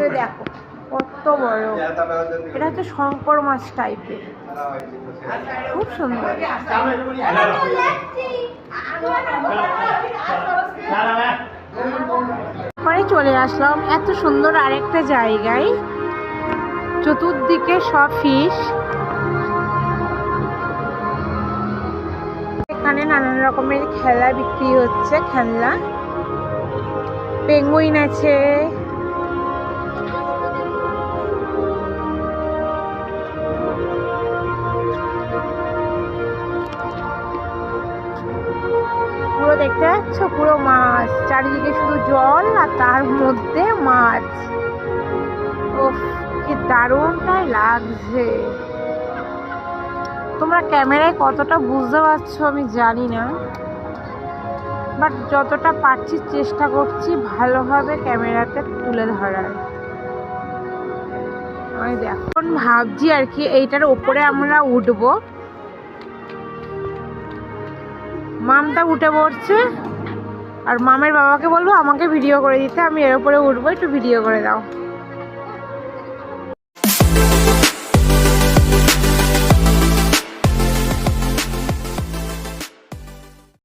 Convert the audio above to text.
তো দেখো, কত বড়। এটা হচ্ছে শঙ্কর মাছ টাইপের খুব সুন্দর। পরে চলে আসলাম এত সুন্দর আরেকটা জায়গায়। চতুর্দিকে সব ফিশ এখানে নানান রকমের খেলা বিক্রি হচ্ছে, খেলনা। পেঙ্গুইন আছে। পাচ্ছ পুরো মাছ, চারিদিকে শুধু জল আর তার মধ্যে মাছ। ওফ কি দারুণটাই লাগছে। তোমরা ক্যামেরায় কতটা বুঝতে পারছ আমি জানি না। বাট যতটা পারছি চেষ্টা করছি ভালোভাবে ক্যামেরাতে তুলে ধরার। আমি এখন ভাবছি আর কি, এইটার ওপরে আমরা উঠবো। মামটা উঠে পড়ছে আর মামের বাবাকে বলব আমাকে ভিডিও করে দিতে, আমি এর উপরে উঠবো, একটু ভিডিও করে দাও।